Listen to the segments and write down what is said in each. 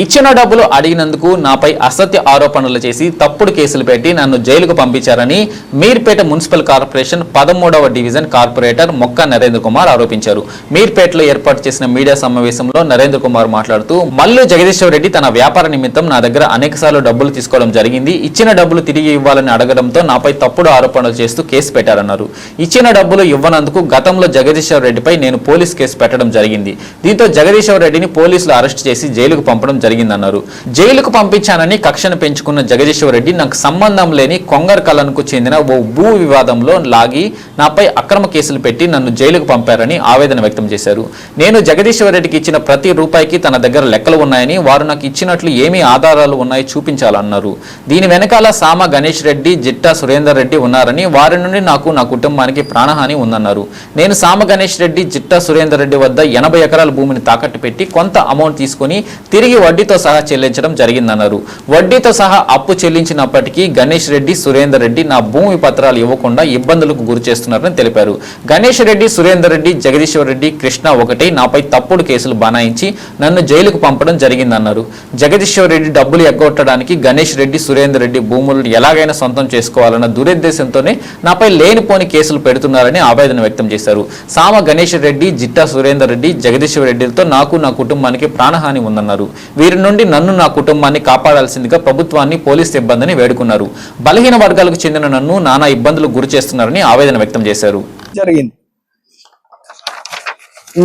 ఇచ్చిన డబ్బులు అడిగినందుకు నాపై అసత్య ఆరోపణలు చేసి తప్పుడు కేసులు పెట్టి నన్ను జైలుకు పంపించారని మీర్పేట మున్సిపల్ కార్పొరేషన్ పదమూడవ డివిజన్ కార్పొరేటర్ మొక్క నరేంద్ర కుమార్ ఆరోపించారు. మీర్పేటలో ఏర్పాటు చేసిన మీడియా సమావేశంలో నరేంద్ర కుమార్ మాట్లాడుతూ మల్లు జగదీశ్వర్ రెడ్డి తన వ్యాపార నిమిత్తం నా దగ్గర అనేకసార్లు డబ్బులు తీసుకోవడం జరిగింది. ఇచ్చిన డబ్బులు తిరిగి ఇవ్వాలని అడగడంతో నాపై తప్పుడు ఆరోపణలు చేస్తూ కేసు పెట్టారన్నారు. ఇచ్చిన డబ్బులు ఇవ్వనందుకు గతంలో జగదీశ్వర్ రెడ్డిపై నేను పోలీస్ కేసు పెట్టడం జరిగింది. దీంతో జగదీశ్వర్ రెడ్డిని పోలీసులు అరెస్ట్ చేసి జైలుకు పంపడం జరిగిందన్నారు. జైలుకు పంపించానని కక్షను పెంచుకున్న జగదీశ్వరరెడ్డి నాకు సంబంధం లేని కొంగర్ కలన్కు చెందిన ఓ భూ వివాదంలో లాగి నాపై అక్రమ కేసులు పెట్టి నన్ను జైలుకు పంపారని ఆవేదన వ్యక్తం చేశారు. నేను జగదీశ్వరరెడ్డికి ఇచ్చిన ప్రతి రూపాయికి తన దగ్గర లెక్కలు ఉన్నాయని వారు నాకు ఇచ్చినట్లు ఏమి ఆధారాలు ఉన్నాయి చూపించాలన్నారు. దీని వెనకాల సామ గణేష్ రెడ్డి జిట్టా సురేందర్ రెడ్డి ఉన్నారని వారి నుండి నాకు నా కుటుంబానికి ప్రాణహాని ఉందన్నారు. నేను సామ గణేష్ రెడ్డి జిట్టా సురేందర్ రెడ్డి వద్ద ఎనభై ఎకరాల భూమిని తాకట్టు పెట్టి కొంత అమౌంట్ తీసుకుని తిరిగి వడ్డీతో సహా చెల్లించడం జరిగిందన్నారు. వడ్డీతో సహా అప్పు చెల్లించినప్పటికీ గణేష్ రెడ్డి సురేందర్ రెడ్డి నా భూమి పత్రాలు ఇవ్వకుండా ఇబ్బందులకు గురి చేస్తున్నారని తెలిపారు. గణేష్ రెడ్డి సురేందర్ రెడ్డి జగదీశ్వర్ రెడ్డి కృష్ణ ఒకటి నాపై తప్పుడు కేసులు బనాయించి నన్ను జైలుకు పంపడం జరిగిందన్నారు. జగదీశ్వర్ రెడ్డి డబ్బులు ఎగ్గొట్టడానికి గణేష్ రెడ్డి సురేందర్ రెడ్డి భూములను ఎలాగైనా సొంతం చేసుకోవాలన్న దురుద్దేశంతోనే నాపై లేనిపోని కేసులు పెడుతున్నారని ఆవేదన వ్యక్తం చేశారు. సామ గణేష్ రెడ్డి జిట్టా సురేందర్ రెడ్డి జగదీశ్వర్ రెడ్డిలతో నాకు నా కుటుంబానికి ప్రాణహాని ఉందన్నారు. వీరి నుండి నన్ను నా కుటుంబాన్ని కాపాడాల్సిందిగా ప్రభుత్వాన్ని పోలీస్ సిబ్బందిని వేడుకున్నారు. బలహీన వర్గాలకు చెందిన నన్ను నానా ఇబ్బందులకు గురి చేస్తున్నారని ఆవేదన వ్యక్తం చేశారు. జరిగింది.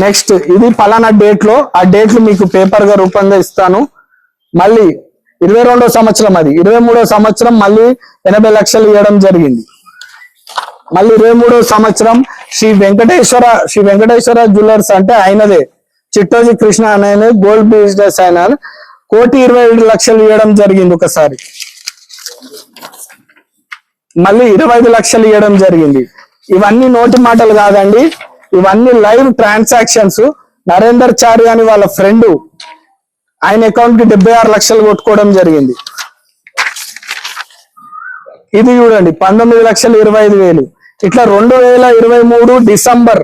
నెక్స్ట్ ఇది పలానా డేట్లో ఆ డేట్లు మీకు పేపర్గా రూపంగా ఇస్తాను. మళ్ళీ ఇరవై రెండో సంవత్సరం అది. ఇరవై మూడో సంవత్సరం మళ్ళీ ఎనభై లక్షలు ఇవ్వడం జరిగింది. మళ్ళీ ఇరవై మూడో సంవత్సరం శ్రీ వెంకటేశ్వర శ్రీ వెంకటేశ్వర జ్యువెలర్స్ అంటే ఆయనదే. చిట్టోజీ కృష్ణ అనే గోల్డ్ బిజినెస్ ఆయన కోటి ఇరవై ఏడు లక్షలు ఇవ్వడం జరిగింది ఒకసారి. మళ్ళీ ఇరవై ఐదు లక్షలు ఇవ్వడం జరిగింది. ఇవన్నీ నోటి మాటలు కాదండి. ఇవన్నీ లైవ్ ట్రాన్సాక్షన్స్. నరేందర్ చారి అని వాళ్ళ ఫ్రెండ్ ఆయన అకౌంట్కి డెబ్బై ఆరు లక్షలు కొట్టుకోవడం జరిగింది. ఇది చూడండి పంతొమ్మిది లక్షలు ఇరవై ఐదు వేలు. ఇట్లా రెండు వేల ఇరవై మూడు డిసెంబర్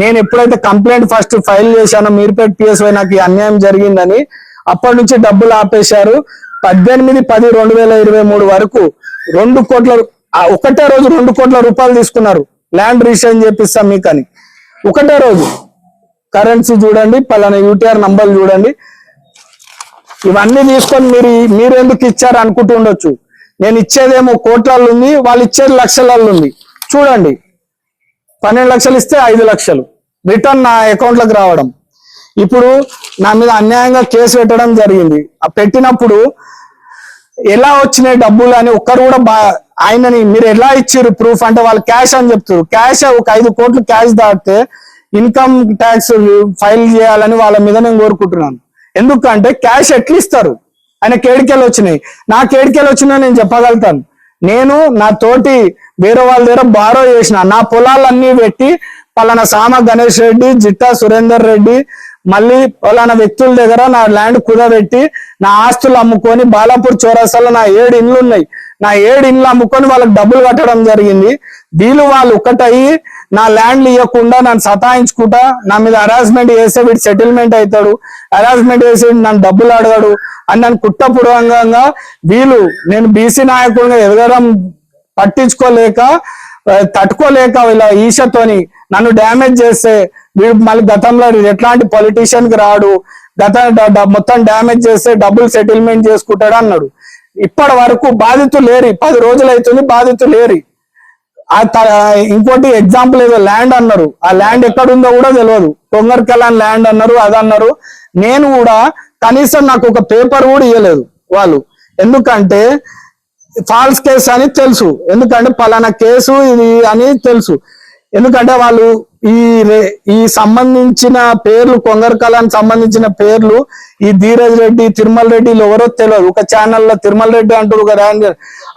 నేను ఎప్పుడైతే కంప్లైంట్ ఫస్ట్ ఫైల్ చేశానో మీర్పేట్ పిఎస్వై నాకు ఈ అన్యాయం జరిగిందని అప్పటి నుంచి డబ్బులు ఆపేశారు. పద్దెనిమిది పది రెండు వేల ఇరవై మూడు వరకు రెండు కోట్ల ఒకటే రోజు రెండు కోట్ల రూపాయలు తీసుకున్నారు. ల్యాండ్ రిజిస్ట్రేషన్ చేపిస్తాం మీకు అని ఒకటే రోజు. కరెన్సీ చూడండి పలానా యూటీఆర్ నంబర్లు చూడండి. ఇవన్నీ తీసుకొని మీరు మీరు ఎందుకు ఇచ్చారు అనుకుంటూ ఉండొచ్చు. నేను ఇచ్చేదేమో కోట్లలో ఉంది వాళ్ళు ఇచ్చేది లక్షలలో ఉంది. చూడండి. పన్నెండు లక్షలు ఇస్తే ఐదు లక్షలు. రిటర్న్ నా అకౌంట్లోకి రావడం. ఇప్పుడు నా మీద అన్యాయంగా కేసు పెట్టడం జరిగింది. ఆ పెట్టినప్పుడు ఎలా వచ్చినాయి డబ్బులు అని ఒక్కరు కూడా బా ఆయనని మీరు ఎలా ఇచ్చారు ప్రూఫ్ అంటే వాళ్ళు క్యాష్ అని చెప్తారు క్యాష్ ఒక ఐదు కోట్లు క్యాష్ దాటితే ఇన్కమ్ ట్యాక్స్ ఫైల్ చేయాలని వాళ్ళ మీద నేను కోరుకుంటున్నాను. ఎందుకంటే క్యాష్ ఎట్లా ఇస్తారు? ఆయన కేడికెళ్ళి వచ్చినాయి. నా కేడికెళ్ళి వచ్చినా నేను చెప్పగలుగుతాను. నేను నా తోటి వేరే వాళ్ళ దగ్గర బారో చేసిన నా పొలాలన్నీ పెట్టి పలానా సామ గణేష్ రెడ్డి జిట్టా సురేందర్ రెడ్డి మళ్ళీ పలానా వ్యక్తుల దగ్గర నా ల్యాండ్ కుదబెట్టి నా ఆస్తులు అమ్ముకొని బాలాపూర్ చౌరస్తాలో నా ఏడు ఇండ్లు ఉన్నాయి. నా ఏడు ఇండ్లు అమ్ముకొని వాళ్ళకి డబ్బులు కట్టడం జరిగింది. వీళ్ళు వాళ్ళు ఒక్కటయ్యి నా ల్యాండ్లు ఇవ్వకుండా నన్ను సతాయించుకుంటా నా మీద హరాస్మెంట్ చేస్తే వీడు సెటిల్మెంట్ అవుతాడు హరాస్మెంట్ చేసి నన్ను డబ్బులు అడగాడు. అని నన్ను కుట్రపూర్వకంగా వీళ్ళు నేను బీసీ నాయకుడిగా ఎదగడం పట్టించుకోలేక తట్టుకోలేక వీళ్ళ ఈషతోని నన్ను డ్యామేజ్ చేస్తే వీడు మళ్ళీ గతంలో ఎట్లాంటి పొలిటీషియన్కి రాడు గత మొత్తం డ్యామేజ్ చేస్తే డబ్బులు సెటిల్మెంట్ చేసుకుంటాడు అన్నాడు. ఇప్పటి వరకు బాధితులు లేరు. పది రోజులు అవుతుంది బాధితులు లేరు. ఇంకోటి ఎగ్జాంపుల్ ఏదో ల్యాండ్ అన్నారు. ఆ ల్యాండ్ ఎక్కడ ఉందో కూడా తెలియదు టొంగర్ కలాన్ ల్యాండ్ అన్నారు అది అన్నారు నేను కూడా కనీసం నాకు ఒక పేపర్ కూడా ఇవ్వలేదు వాళ్ళు. ఎందుకంటే ఫాల్స్ కేసు అని తెలుసు. ఎందుకంటే పలానా కేసు ఇది అని తెలుసు. ఎందుకంటే వాళ్ళు ఈ ఈ సంబంధించిన పేర్లు కొంగర్ కళానికి సంబంధించిన పేర్లు ఈ ధీరజ్ రెడ్డి తిరుమల రెడ్డి ఎవరో తెలియదు ఒక ఛానల్లో తిరుమల రెడ్డి అంటారు కదా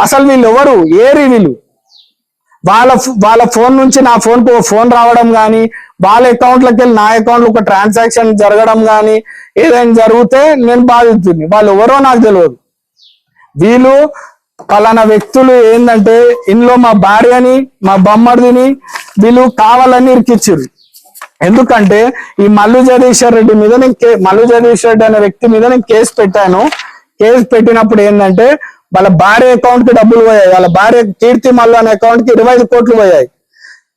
అసలు వీళ్ళు ఎవరు? ఏరి వీళ్ళు. వాళ్ళ వాళ్ళ ఫోన్ నుంచి నా ఫోన్కు ఫోన్ రావడం కానీ వాళ్ళ అకౌంట్లోకి వెళ్ళి నా అకౌంట్లో ఒక ట్రాన్సాక్షన్ జరగడం కానీ ఏదైనా జరిగితే నేను బాధితుంది వాళ్ళు ఎవరో నాకు తెలియదు వీళ్ళు పలానా వ్యక్తులు ఏంటంటే ఇంట్లో మా భార్యని మా బొమ్మడిని వీళ్ళు కావాలని ఇరికిచ్చారు ఎందుకంటే ఈ మల్లు జగదీశ్వర్ రెడ్డి మీద నేను కే- మల్లు జగదీశ్వర్ రెడ్డి అనే వ్యక్తి మీద నేను కేసు పెట్టాను. కేసు పెట్టినప్పుడు ఏంటంటే వాళ్ళ భార్య అకౌంట్కి డబ్బులు పోయాయి. వాళ్ళ భార్య కీర్తి మల్లు అనే అకౌంట్కి ఇరవై ఐదు కోట్లు పోయాయి.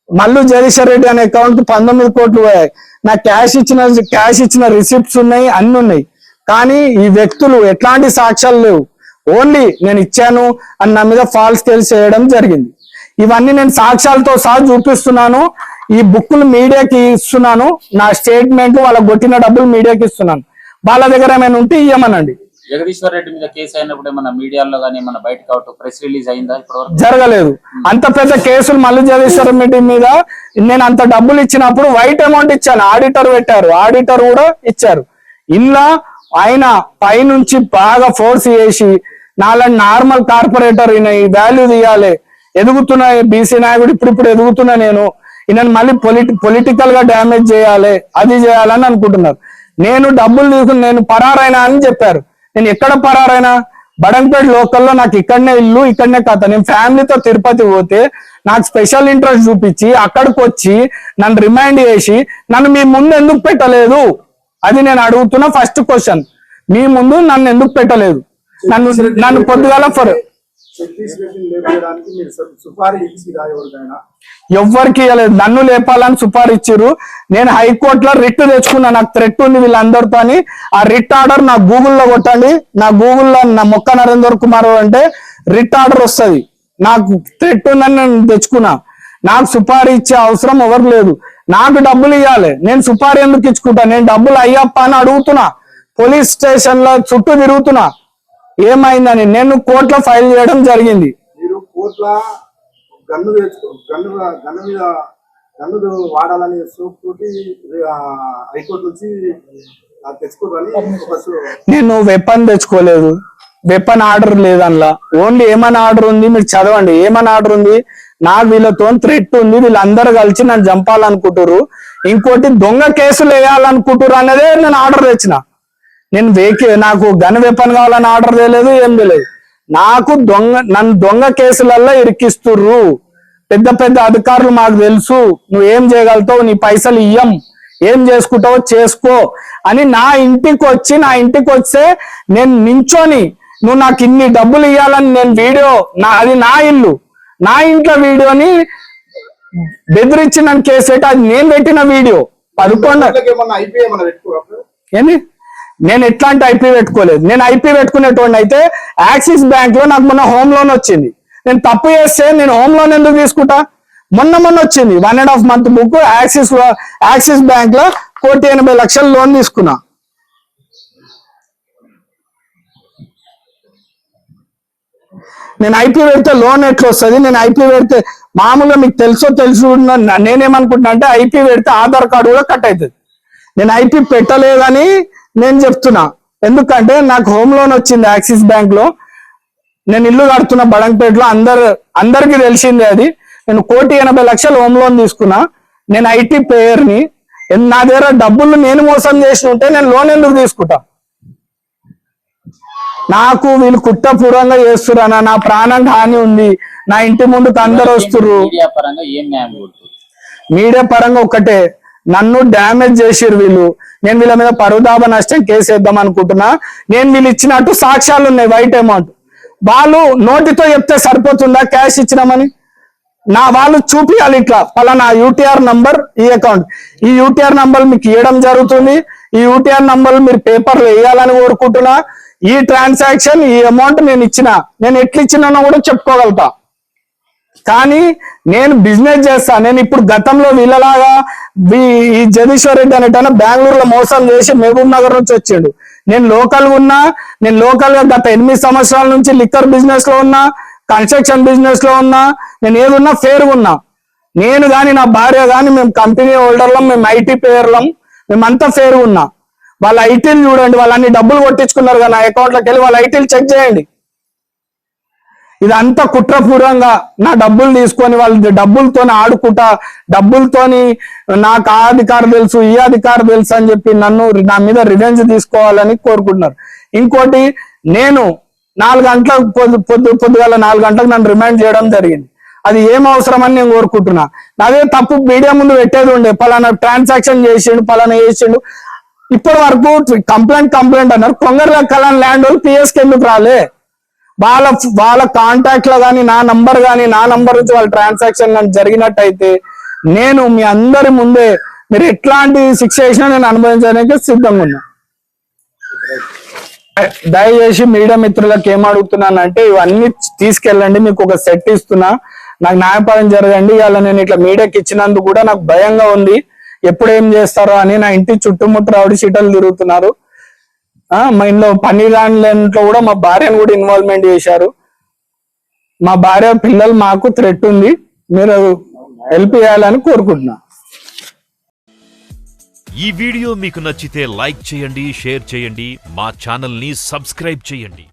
మల్లు జగదీశ్వర్ రెడ్డి అనే అకౌంట్కి పంతొమ్మిది కోట్లు పోయాయి. నా క్యాష్ ఇచ్చిన క్యాష్ ఇచ్చిన రిసిప్ట్స్ ఉన్నాయి అన్ని ఉన్నాయి. కానీ ఈ వ్యక్తులు ఎట్లాంటి సాక్ష్యాలు లేవు. ఓన్లీ నేను ఇచ్చాను అని నా మీద ఫాల్స్ కేసు చేయడం జరిగింది. ఇవన్నీ నేను సాక్ష్యాలతో సహా చూపిస్తున్నాను. ఈ బుక్కులు మీడియాకి ఇస్తున్నాను. నా స్టేట్మెంట్ వాళ్ళ కొట్టిన డబ్బులు మీడియాకి ఇస్తున్నాను. వాళ్ళ దగ్గర ఏమైనా ఉంటే ఇయ్యమనండి. జగదీశ్వర్ రెడ్డి మీద కేసు అయినప్పుడు ఏమన్నా మీడియాలో కానీ ఏమన్నా బయటకు అవుట్ ప్రెస్ రిలీజ్ అయిందా ఇప్పటివరకు? జరగలేదు. అంత పెద్ద కేసులు మల్లు జగదీశ్వర రెడ్డి మీద నేను అంత డబ్బులు ఇచ్చినప్పుడు వైట్ అమౌంట్ ఇచ్చాను. ఆడిటర్ పెట్టారు. ఆడిటర్ కూడా ఇచ్చారు. ఇలా ఆయన పైనుంచి బాగా ఫోర్స్ చేసి నాలాంటి నార్మల్ కార్పొరేటర్ ఈయన ఈ వాల్యూ తీయాలి. ఎదుగుతున్న బీసీ నాయకుడు ఇప్పుడు ఇప్పుడు ఎదుగుతున్నా నేను. ఈయన మళ్ళీ పొలిటి పొలిటికల్గా డ్యామేజ్ చేయాలి అది చేయాలని అనుకుంటున్నారు. నేను డబ్బులు తీసుకుని నేను పరారైనా అని చెప్పారు. నేను ఎక్కడ పరారైనా? బడంపేట లోకల్లో నాకు ఇక్కడనే ఇల్లు ఇక్కడనే కథ. నేను ఫ్యామిలీతో తిరుపతి పోతే నాకు స్పెషల్ ఇంట్రెస్ట్ చూపించి అక్కడికి వచ్చి నన్ను రిమైండ్ చేసి నన్ను మీ ముందు ఎందుకు పెట్టలేదు? అది నేను అడుగుతున్న ఫస్ట్ క్వశ్చన్. మీ ముందు నన్ను ఎందుకు పెట్టలేదు? నన్ను నన్ను పొద్దుగాల ఫర్ ఎవ్వరికి ఇవ్వలేదు నన్ను లేపాలని సుపారీ ఇచ్చిర్రు. నేను హైకోర్టులో రిట్ తెచ్చుకున్నా. నాకు థ్రెట్ ఉంది వీళ్ళందరితో అని. ఆ రిట్ ఆర్డర్ నా గూగుల్లో కొట్టండి. నా గూగుల్లో నా మొక్క నరేందర్ కుమార్ అంటే రిట్ ఆర్డర్ వస్తుంది. నాకు థ్రెట్ ఉందని నేను తెచ్చుకున్నా. నాకు సుపారీ ఇచ్చే అవసరం ఎవరు లేదు. నాకు డబ్బులు ఇవ్వాలి నేను సుపారీ ఎందుకు ఇచ్చుకుంటా? నేను డబ్బులు అయ్యప్ప అని అడుగుతున్నా. పోలీస్ స్టేషన్లో చుట్టూ తిరుగుతున్నా. ఏమైందని నేను కోర్టులో ఫైల్ చేయడం జరిగింది. మీరు కోర్టుల గన్ను గన్ను గన్ను మీద గన్ను వాడాలని సోప్ తోటి హైకోర్టు నుంచి నేను వెపన్ తెచ్చుకోలేదు. వెపన్ ఆర్డర్ లేదు అందులో ఓన్లీ ఏమని ఆర్డర్ ఉంది మీరు చదవండి. ఏమని ఆర్డర్ ఉంది? నాకు వీళ్ళతో థ్రెట్ ఉంది. వీళ్ళందరూ కలిసి నన్ను చంపాలనుకుంటారు ఇంకోటి దొంగ కేసులు వేయాలనుకుంటారు అనేదే నేను ఆర్డర్ తెచ్చిన. నేను వేకే నాకు గన్ వెపన్ కావాలని ఆర్డర్ చేయలేదు ఏం చేయలేదు. నాకు దొంగ నన్ను దొంగ కేసులల్లో ఇరికిస్తుర్రు. పెద్ద పెద్ద అధికారులు మాకు తెలుసు. నువ్వు ఏం చేయగలుగుతావు? నీ పైసలు ఇయ్యం. ఏం చేసుకుంటావో చేసుకో అని నా ఇంటికి వచ్చి నా ఇంటికి వస్తే నేను నించొని నువ్వు నాకు ఇన్ని డబ్బులు ఇవ్వాలని నేను వీడియో నా అది నా ఇల్లు. నా ఇంట్లో వీడియోని బెదిరించి నన్ను కేసు పెట్టి అది నేను పెట్టిన వీడియో. పెట్టుకోవాలి ఏంది? నేను ఎట్లాంటి ఐపీ పెట్టుకోలేదు. నేను ఐపీ పెట్టుకునేటువంటి అయితే యాక్సిస్ బ్యాంక్లో నాకు మొన్న హోమ్ లోన్ వచ్చింది. నేను తప్పు చేస్తే నేను హోమ్ లోన్ ఎందుకు తీసుకుంటా? మొన్న మొన్న వచ్చింది. One and half month book Axis Axis బ్యాంక్లో కోటి ఎనభై లక్షల లోన్ తీసుకున్నా. నేను ఐపీ పెడితే లోన్ ఎట్లా వస్తుంది నేను ఐపీ పెడితే మామూలుగా మీకు తెలుసో తెలుసు నేనేమనుకుంటున్నా అంటే ఐపీ పెడితే ఆధార్ కార్డు కూడా కట్ అవుతుంది. నేను ఐపీ పెట్టలేదని నేను చెప్తున్నా. ఎందుకంటే నాకు హోమ్ లోన్ వచ్చింది యాక్సిస్ బ్యాంక్లో. నేను ఇల్లు కడుతున్న బడంపేటలో అందరు అందరికి తెలిసిందే అది. నేను కోటి ఎనభై లక్షలు హోమ్ లోన్ తీసుకున్నా. నేను ఐటీ పేయర్ని నా దగ్గర డబ్బులు నేను మోసం చేసి ఉంటే నేను లోన్ ఎందుకు తీసుకుంటా? నాకు వీళ్ళు కుట్రపూర్వంగా చేస్తున్నా నా ప్రాణానికి హాని ఉంది. నా ఇంటి ముందుకు అందరు కోరుతుంది మీడియా పరంగా ఒకటే. నన్ను డ్యామేజ్ చేసిర్రు వీళ్ళు. నేను వీళ్ళ మీద పరుదాభ నష్టం కేసు వేద్దాం అనుకుంటున్నా. నేను వీళ్ళు ఇచ్చినట్టు సాక్ష్యాలు ఉన్నాయి వైట్ అమౌంట్. వాళ్ళు నోటితో చెప్తే సరిపోతుందా? క్యాష్ ఇచ్చినామని? నా వాళ్ళు చూపియాలి ఇట్లా. పలానా యూటీఆర్ నంబర్ ఈ అకౌంట్. ఈ యూటీఆర్ నంబర్ మీకు ఇవ్వడం జరుగుతుంది. ఈ యూటీఆర్ నంబర్ మీరు పేపర్లు వేయాలని కోరుకుంటున్నా. ఈ ట్రాన్సాక్షన్ ఈ అమౌంట్ నేను ఇచ్చిన. నేను ఎట్లా ఇచ్చినానో కూడా చెప్పుకోగలుగుతా. కానీ నేను బిజినెస్ చేస్తా. నేను ఇప్పుడు గతంలో వీళ్ళలాగా ఈ జగదీశ్వర్ రెడ్డి అనేటైనా బెంగళూరులో మోసం చేసి మహబూబ్ నగర్ నుంచి వచ్చిండు. నేను లోకల్గా ఉన్నా నేను లోకల్గా గత ఎనిమిది సంవత్సరాల నుంచి లిక్కర్ బిజినెస్లో ఉన్నా కన్స్ట్రక్షన్ బిజినెస్లో ఉన్నా నేను ఏదున్నా ఫేర్ ఉన్నా. నేను కానీ నా భార్య కానీ మేము కంపెనీ హోల్డర్లం మేము ఐటీ పేర్లం మేమంతా ఫేర్ ఉన్నా. వాళ్ళ ఐటీలు చూడండి వాళ్ళు అన్ని డబ్బులు కొట్టించుకున్నారు కదా నా అకౌంట్లోకి వెళ్ళి వాళ్ళ ఐటీలు చెక్ చేయండి. ఇదంతా కుట్రపూర్వంగా నా డబ్బులు తీసుకొని వాళ్ళ డబ్బులతో ఆడుకుంటా డబ్బులతోని నాకు ఆ అధికారం తెలుసు ఈ అధికారం తెలుసు అని చెప్పి నన్ను నా మీద రివెంజ్ తీసుకోవాలని కోరుకుంటున్నారు. ఇంకోటి నేను నాలుగు గంటలకు పొద్దు పొద్దు పొద్దుగాల నాలుగు గంటలకు నన్ను రిమైండ్ చేయడం జరిగింది. అది ఏం అవసరమని నేను కోరుకుంటున్నా. నాదే తప్పు మీడియా ముందు పెట్టేది ఉండే. పలానా ట్రాన్సాక్షన్ చేసిండు పలానా చేసిండు. ఇప్పటి వరకు కంప్లైంట్ కంప్లైంట్ అన్నారు. కొంగర్ల కలాన్ ల్యాండ్ వాళ్ళు పిఎస్కి ఎందుకు రాలే? వాళ్ళ వాళ్ళ కాంటాక్ట్లో కానీ నా నంబర్ కానీ నా నంబర్ నుంచి వాళ్ళ ట్రాన్సాక్షన్ కానీ జరిగినట్టయితే నేను మీ అందరి ముందే మీరు ఎట్లాంటి శిక్ష చేసినా నేను అనుభవించడానికి సిద్ధంగా ఉన్నా. దయచేసి మీడియా మిత్రులకు ఏం అడుగుతున్నానంటే ఇవన్నీ తీసుకెళ్ళండి మీకు ఒక సెట్ ఇస్తున్నా. నాకు న్యాయపాలన జరగండి ఇవాళ నేను ఇట్లా మీడియాకి ఇచ్చినందుకు కూడా నాకు భయంగా ఉంది. ఎప్పుడు ఏం చేస్తారో అని నా ఇంటి చుట్టుముట్టు రౌడీ చీటలు తిరుగుతున్నారు. మా ఇంట్లో పని ఇంట్లో కూడా మా భార్యను కూడా ఇన్వాల్వ్మెంట్ చేశారు. మా భార్య పిల్లలు మాకు థ్రెట్ ఉంది. మీరు హెల్ప్ చేయాలని కోరుకుంటున్నా. ఈ వీడియో మీకు నచ్చితే లైక్ చేయండి షేర్ చేయండి మా ఛానల్ని సబ్స్క్రైబ్ చేయండి.